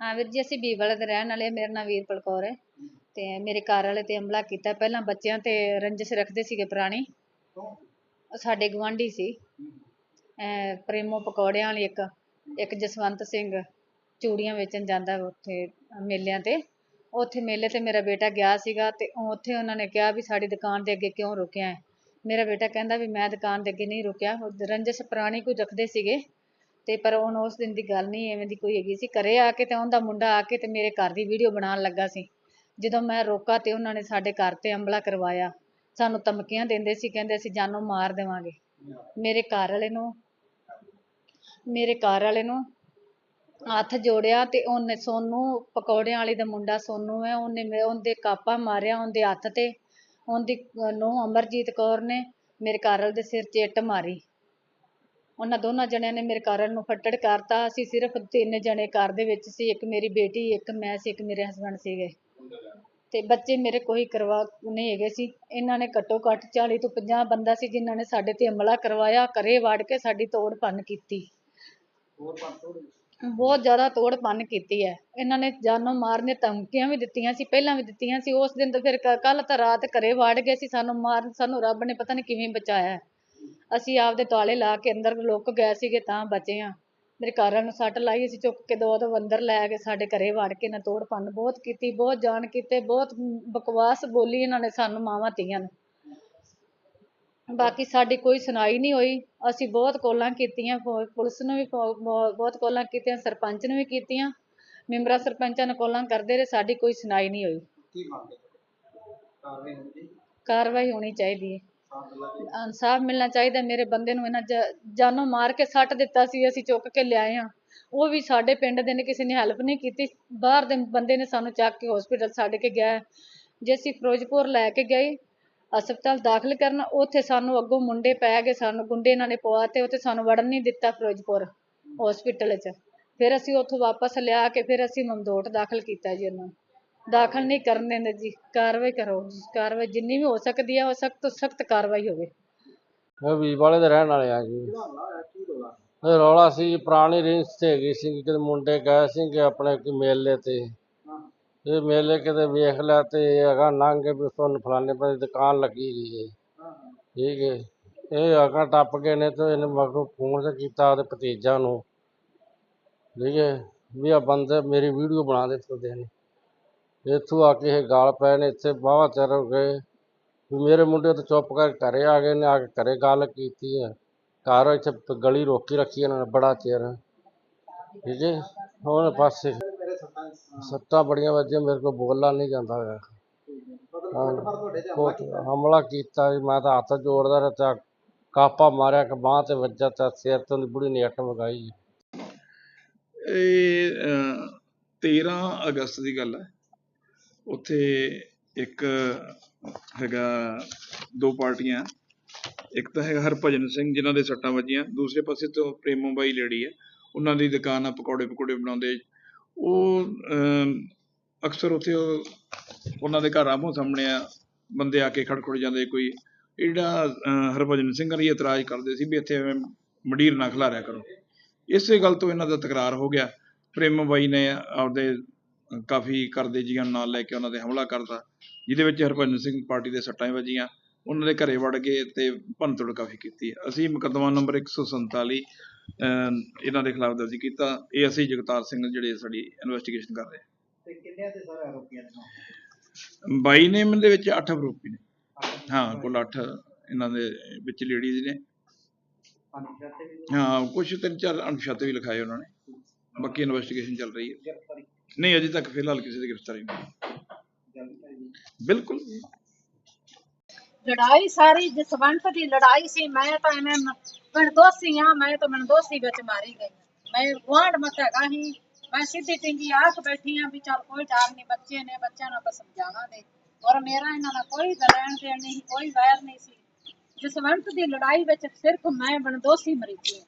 ਹਾਂ ਵੀਰ ਜੀ, ਅਸੀਂ ਬੀਬਲ ਦੇ ਰਹਿਣ ਵਾਲੇ ਹਾਂ। ਮੇਰਾ ਨਾਮ ਵੀਰਪਾਲ ਕੌਰ ਹੈ ਅਤੇ ਮੇਰੇ ਘਰ ਵਾਲੇ ਤੇ ਹਮਲਾ ਕੀਤਾ। ਪਹਿਲਾਂ ਬੱਚਿਆਂ ਤੇ ਰੰਜਿਸ਼ ਰੱਖਦੇ ਸੀਗੇ ਪੁਰਾਣੀ। ਉਹ ਸਾਡੇ ਗੁਆਂਢੀ ਸੀ। ਪ੍ਰੇਮੋ ਪਕੌੜਿਆਂ ਵਾਲੀ ਇੱਕ ਇੱਕ ਜਸਵੰਤ ਸਿੰਘ ਚੂੜੀਆਂ ਵੇਚਣ ਜਾਂਦਾ ਉੱਥੇ ਮੇਲਿਆਂ ਤੇ। ਉੱਥੇ ਮੇਲੇ ਤੇ ਮੇਰਾ ਬੇਟਾ ਗਿਆ ਸੀਗਾ ਅਤੇ ਉੱਥੇ ਉਹਨਾਂ ਨੇ ਕਿਹਾ ਵੀ ਸਾਡੀ ਦੁਕਾਨ ਦੇ ਅੱਗੇ ਕਿਉਂ ਰੁਕਿਆ ਹੈ। ਮੇਰਾ ਬੇਟਾ ਕਹਿੰਦਾ ਵੀ ਮੈਂ ਦੁਕਾਨ ਦੇ ਅੱਗੇ ਨਹੀਂ ਰੁਕਿਆ। ਉਹ ਰੰਜਿਸ਼ ਪੁਰਾਣੀ ਕੋਈ ਰੱਖਦੇ ਸੀਗੇ। ਤੇ ਪਰ ਹੁਣ ਉਸ ਦਿਨ ਦੀ ਗੱਲ ਨਹੀਂ, ਐਵੇਂ ਦੀ ਕੋਈ ਹੈਗੀ ਸੀ। ਘਰੇ ਆ ਕੇ ਤੇ ਉਹਦਾ ਮੁੰਡਾ ਆ ਕੇ ਤੇ ਮੇਰੇ ਘਰ ਦੀ ਵੀਡੀਓ ਬਣਾਉਣ ਲੱਗਾ ਸੀ। ਜਦੋਂ ਮੈਂ ਰੋਕਾ ਤੇ ਉਹਨਾਂ ਨੇ ਸਾਡੇ ਘਰ ਤੇ ਹਮਲਾ ਕਰਵਾਇਆ। ਸਾਨੂੰ ਧਮਕੀਆਂ ਦਿੰਦੇ ਸੀ, ਕਹਿੰਦੇ ਅਸੀਂ ਜਾਨੋਂ ਮਾਰ ਦੇਵਾਂਗੇ। ਮੇਰੇ ਘਰ ਵਾਲੇ ਨੂੰ, ਮੇਰੇ ਘਰ ਵਾਲੇ ਨੂੰ ਹੱਥ ਜੋੜਿਆ ਤੇ ਉਹਨੇ ਸੋਨੂੰ, ਪਕੌੜਿਆਂ ਵਾਲੀ ਦਾ ਮੁੰਡਾ ਸੋਨੂੰ ਹੈ, ਉਹਨੇ ਮੇ- ਉਹਦੇ ਕਾਪਾ ਮਾਰਿਆ ਉਹਦੇ ਹੱਥ ਤੇ। ਉਹਦੀ ਨੂੰ ਅਮਰਜੀਤ ਕੌਰ ਨੇ ਮੇਰੇ ਘਰ ਵਾਲੇ ਦੇ ਸਿਰ 'ਚ ਇੱਟ ਮਾਰੀ। ਉਹਨਾਂ ਦੋਨਾਂ ਜਣਿਆਂ ਨੇ ਮੇਰੇ ਘਰ ਵਾਲੇ ਨੂੰ ਫੱਟੜ ਕਰਤਾ। ਅਸੀਂ ਸਿਰਫ ਤਿੰਨ ਜਣੇ ਘਰ ਦੇ ਵਿੱਚ ਸੀ। ਇੱਕ ਮੇਰੀ ਬੇਟੀ, ਇੱਕ ਮੈਂ ਸੀ, ਇੱਕ ਮੇਰੇ ਹਸਬੈਂਡ ਸੀਗੇ। ਤੇ ਬੱਚੇ ਮੇਰੇ ਕੋਈ ਕਰਵਾ ਨਹੀਂ ਹੈਗੇ ਸੀ। ਇਹਨਾਂ ਨੇ ਘੱਟੋ ਘੱਟ 40 ਤੋਂ 50 ਬੰਦਾ ਸੀ ਜਿਨ੍ਹਾਂ ਨੇ ਸਾਡੇ ਤੇ ਹਮਲਾ ਕਰਵਾਇਆ। ਘਰੇ ਵਾੜ ਕੇ ਸਾਡੀ ਤੋੜ ਭੰਨ ਕੀਤੀ। ਬਹੁਤ ਜ਼ਿਆਦਾ ਤੋੜ ਭੰਨ ਕੀਤੀ ਹੈ। ਇਹਨਾਂ ਨੇ ਜਾਨੋਂ ਮਾਰਨ ਦੀਆਂ ਧਮਕੀਆਂ ਵੀ ਦਿੱਤੀਆਂ ਸੀ, ਪਹਿਲਾਂ ਵੀ ਦਿੱਤੀਆਂ ਸੀ। ਉਸ ਦਿਨ ਤਾਂ ਫਿਰ ਕੱਲ੍ਹ ਤਾਂ ਰਾਤ ਘਰੇ ਵਾੜ ਗਏ ਸੀ। ਸਾਨੂੰ ਮਾਰਨ, ਸਾਨੂੰ ਰੱਬ ਨੇ ਪਤਾ ਨਹੀਂ ਕਿਵੇਂ ਬਚਾਇਆ। ਅਸੀਂ ਆਪਦੇ ਤਾਲੇ ਲਾ ਕੇ ਅੰਦਰ ਲੁੱਕ ਗਏ ਸੀਗੇ ਤਾਂ ਬਚੇ ਹਾਂ। ਮੇਰੇ ਘਰ ਵਾਲੇ ਨੂੰ ਸੱਟ ਲਾਈ ਅਸੀਂ ਚੁੱਕ ਕੇ ਦੋ ਦੋ ਅੰਦਰ ਲੈ ਕੇ ਸਾਡੇ ਘਰੇ ਵੜ ਕੇ ਨਾ ਤੋੜ ਭੰਨ ਬਹੁਤ ਕੀਤੀ ਬਹੁਤ ਜਾਣ ਕੀਤੇ ਬਹੁਤ ਬਕਵਾਸ ਬੋਲੀ ਇਹਨਾਂ ਨੇ ਸਾਨੂੰ ਮਾਵਾਂ ਧੀਆਂ ਨੂੰ। ਬਾਕੀ ਸਾਡੀ ਕੋਈ ਸੁਣਾਈ ਨਹੀਂ ਹੋਈ। ਅਸੀਂ ਬਹੁਤ ਕਾਲਾਂ ਕੀਤੀਆਂ ਪੁਲਿਸ ਨੂੰ ਵੀ ਬਹੁਤ ਕਾਲਾਂ ਕੀਤੀਆਂ ਸਰਪੰਚ ਨੂੰ ਵੀ ਕੀਤੀਆਂ। ਮੈਂਬਰਾਂ ਸਰਪੰਚਾਂ ਨੂੰ ਕਾਲਾਂ ਕਰਦੇ ਰਹੇ ਸਾਡੀ ਕੋਈ ਸੁਣਾਈ ਨਹੀਂ ਹੋਈ। ਕੀ ਮੰਗਦੇ ਕਾਰਵਾਈ ਹੋਣੀ ਚਾਹੀਦੀ ਹੈ। ਇਨਸਾਫ ਮਿਲਣਾ ਚਾਹੀਦਾ, ਮੇਰੇ ਬੰਦੇ ਨੂੰ ਇਹਨਾਂ ਜ- ਜਾਨੋਂ ਮਾਰ ਕੇ ਸੱਟ ਦਿੱਤਾ ਸੀ, ਅਸੀਂ ਚੁੱਕ ਕੇ ਲਿਆਏ ਹਾਂ। ਉਹ ਵੀ ਸਾਡੇ ਪਿੰਡ ਦੇ ਨੇ, ਕਿਸੇ ਨੇ ਹੈਲਪ ਨਹੀਂ ਕੀਤੀ। ਬਾਹਰ ਦੇ ਬੰਦੇ ਨੇ ਸਾਨੂੰ ਚੱਕ ਕੇ ਹਸਪੀਟਲ ਛੱਡ ਕੇ ਗਿਆ। ਜੇ ਅਸੀਂ ਫਿਰੋਜ਼ਪੁਰ ਲੈ ਕੇ ਗਏ, ਹਸਪਤਾਲ ਦਾਖਲ ਕਰਨ, ਉੱਥੇ ਸਾਨੂੰ ਅੱਗੋਂ ਮੁੰਡੇ ਪੈ ਗਏ, ਸਾਨੂੰ ਗੁੰਡੇ ਇਹਨਾਂ ਨੇ ਪਵਾ ਤੇ ਉੱਥੇ ਸਾਨੂੰ ਵੜਨ ਨਹੀਂ ਦਿੱਤਾ ਫਿਰੋਜ਼ਪੁਰ ਹਸਪੀਟਲ 'ਚ। ਫਿਰ ਅਸੀਂ ਉੱਥੋਂ ਵਾਪਸ ਲਿਆ ਕੇ ਫਿਰ ਅਸੀਂ ਮਮਦੋਟ ਦਾਖਲ ਕੀਤਾ ਜੀ ਉਹਨਾਂ ਨੂੰ। ਦਾਖਲ ਨਹੀਂ ਕਰਨ ਦਿੰਦੇ ਜੀ ਕਾਰਵਾਈ ਕਰੋ ਕਾਰਵਾਈ ਜਿੰਨੀ ਵੀ ਹੋ ਸਕਦੀ ਹੈ ਉਹ ਸਖਤ ਤੋਂ ਸਖਤ ਕਾਰਵਾਈ ਹੋਵੇ। ਮੈਂ ਵੀਰ ਵਾਲੇ ਦੇ ਰਹਿਣ ਵਾਲੇ ਆ ਜੀ। ਕੀ ਇਹ ਰੌਲਾ ਸੀ ਜੀ, ਪੁਰਾਣੀ ਰੇਂਜ ਤੇ ਹੈਗੀ ਸੀ ਕਿ ਮੁੰਡੇ ਗਏ ਸੀ ਕਿ ਆਪਣੇ ਕੋਈ ਮੇਲੇ ਤੇ। ਇਹ ਮੇਲੇ ਕਿਤੇ ਵੇਖ ਲਿਆ ਤੇ ਇਹ ਹੈਗਾ ਲੰਘ ਕੇ ਵੀ ਤੁਹਾਨੂੰ ਫਲਾਣੇ ਪਾਸੇ ਦੁਕਾਨ ਲੱਗੀ ਗਈ ਹੈ ਠੀਕ ਹੈ ਇਹ ਅਗਾ ਟੱਪ ਗਏ ਨੇ ਤੇ ਇਹਨੇ ਮਗਰੋਂ ਫੋਨ ਤੇ ਕੀਤਾ ਉਹਦੇ ਭਤੀਜਾ ਨੂੰ। ਠੀਕ ਹੈ ਵੀ ਆ ਬੰਦੇ ਮੇਰੀ ਵੀਡੀਓ ਬਣਾ ਦੇ ਫਿਰਦੇ ਨੇ। ਇੱਥੋਂ ਆ ਕੇ ਇਹ ਗਾਲ ਪਏ ਨੇ, ਇੱਥੇ ਬਾਹਵਾ ਚਿਰ ਹੋ ਗਏ ਮੇਰੇ ਮੁੰਡੇ ਤਾਂ ਚੁੱਪ ਕਰਕੇ ਘਰੇ ਆ ਗਏ ਨੇ, ਆ ਕੇ ਘਰੇ ਗੱਲ ਕੀਤੀ ਹੈ ਘਰ ਇੱਥੇ ਗਲੀ ਰੋਕੀ ਰੱਖੀ ਇਹਨਾਂ ਨੇ ਬੜਾ ਚਿਰ। ਠੀਕ ਹੈ ਹੁਣ ਪਾਸੇ ਸੱਟਾਂ ਬੜੀਆਂ ਵੱਜੀਆਂ, ਮੇਰੇ ਕੋਲ ਬੋਲਣਾ ਨਹੀਂ ਜਾਂਦਾ ਹੈਗਾ। ਹਮਲਾ ਕੀਤਾ ਮੈਂ ਤਾਂ ਹੱਥ ਜੋੜਦਾ ਰਿਹਾ ਕਾਪਾ ਮਾਰਿਆ ਕਿ ਬਾਂਹ ਤੇ ਵੱਜਾ, ਤਾਂ ਸਿਰ ਤੋਂ ਦੀ ਬੁੜੀ ਨੇ ਇੱਟ ਵਗਾਈ ਇਹ 13 ਅਗਸਤ ਦੀ ਗੱਲ ਹੈ। ਉੱਥੇ ਇੱਕ ਹੈਗਾ ਦੋ ਪਾਰਟੀਆਂ। ਇੱਕ ਤਾਂ ਹੈਗਾ ਹਰਭਜਨ ਸਿੰਘ, ਜਿਨ੍ਹਾਂ ਦੇ ਸੱਟਾਂ ਵੱਜੀਆਂ। ਦੂਸਰੇ ਪਾਸੇ ਤੋਂ ਪ੍ਰੇਮੋ ਬਾਈ ਲੇਡੀ ਹੈ। ਉਹਨਾਂ ਦੀ ਦੁਕਾਨ ਆ ਪਕੌੜੇ ਪਕੌੜੇ ਬਣਾਉਂਦੇ। ਉਹ ਅਕਸਰ ਉੱਥੇ ਉਹ, ਉਹਨਾਂ ਦੇ ਘਰ ਆਮੋ ਸਾਹਮਣੇ ਆ, ਬੰਦੇ ਆ ਕੇ ਖੜਖੜ ਜਾਂਦੇ ਕੋਈ। ਇਹ ਜਿਹੜਾ ਹਰਭਜਨ ਸਿੰਘ ਹਰੀ ਇਤਰਾਜ਼ ਕਰਦੇ ਸੀ ਵੀ ਇੱਥੇ ਐਵੇਂ ਮੰਡੀਰ ਨਾ ਖਿਲਾਰਿਆ ਕਰੋ। ਇਸੇ ਗੱਲ ਤੋਂ ਇਹਨਾਂ ਦਾ ਤਕਰਾਰ ਹੋ ਗਿਆ। ਪ੍ਰੇਮ ਬਾਈ ਨੇ ਆਪਦੇ ਕਾਫੀ ਕਰਦੇ ਜੀਆਂ ਨਾਲ ਲੈ ਕੇ ਉਹਨਾਂ ਤੇ ਹਮਲਾ ਕਰਤਾ ਜਿਹਦੇ ਵਿੱਚ ਹਰਭਜਨ ਸਿੰਘ ਪਾਰਟੀ ਦੇ ਸੱਟਾਂ ਵੱਜੀਆਂ ਉਹਨਾਂ ਦੇ ਘਰੇ ਵੜ ਗਏ ਤੇ ਭੰਨਤੋੜ ਕਾਫੀ ਕੀਤੀ ਅਸੀਂ ਮੁਕੱਦਮਾ ਨੰਬਰ 147 ਅਹ, ਇਹਨਾਂ ਦੇ ਖਿਲਾਫ ਦਰਜ ਕੀਤਾ। ਇਹ ਅਸੀਂ ਜਗਤਾਰ ਸਿੰਘ ਜਿਹੜੇ ਸਾਡੀ ਇਨਵੈਸਟੀਗੇਸ਼ਨ ਕਰ ਰਹੇ ਤੇ ਕਿੰਨੇ ਤੇ ਸਾਰੇ ਆਰੋਪੀਆਂ ਨੇ ਹਾਂ ਬਾਈ ਨੇਮ ਦੇ ਵਿੱਚ 8 ਆਰੋਪੀ ਨੇ। ਹਾਂ ਕੁੱਲ 8 ਇਹਨਾਂ ਦੇ ਵਿੱਚ ਲੇਡੀਜ਼ ਨੇ। ਅਨਸ਼ਾਤੇ ਹਾਂ ਕੁਝ ਤਿੰਨ ਚਾਰ ਅਣਪਛਾਤੇ ਵੀ ਲਿਖਾਏ ਉਹਨਾਂ ਨੇ। ਬਾਕੀ ਇਨਵੈਸਟੀਗੇਸ਼ਨ ਚੱਲ ਰਹੀ ਹੈ। ਨਹੀਂ, ਅਜੇ ਤੱਕ ਫਿਲਹਾਲ ਕਿਸੇ ਦੀ ਗ੍ਰਿਫਤਾਰੀ ਨਹੀਂ ਬਿਲਕੁਲ। ਲੜਾਈ ਸਾਰੀ ਜਸਵੰਤ ਦੀ ਲੜਾਈ ਸੀ, ਮੈਂ ਤਾਂ ਐਵੇਂ ਮਨਦੋਸੀ ਆ ਮੈਂ ਤਾਂ ਮਨਦੋਸੀ ਵਿੱਚ ਮਾਰੀ ਗਈ। ਮੈਂ ਗੁਆਂਢ ਮਤ ਹੈਗਾ ਹੀ ਮੈਂ ਸਿੱਧੀ ਟਿੰਗੀ ਆਖ ਬੈਠੀ ਆ ਵੀ ਚੱਲ ਕੋਈ ਡਰ ਨਹੀਂ, ਬੱਚੇ ਨੇ, ਬੱਚਿਆਂ ਨੂੰ ਆਪਾਂ ਸਮਝਾਵਾਂਗੇ। ਔਰ ਮੇਰਾ ਇਹਨਾਂ ਨਾਲ ਕੋਈ ਲੈਣ ਦੇਣ ਨਹੀਂ, ਕੋਈ ਵੈਰ ਨਹੀਂ ਸੀ। ਜਸਵੰਤ ਦੀ ਲੜਾਈ ਵਿੱਚ ਸਿਰਫ ਮੈਂ ਮਨਦੋਸੀ ਮਰੀ ਸੀ।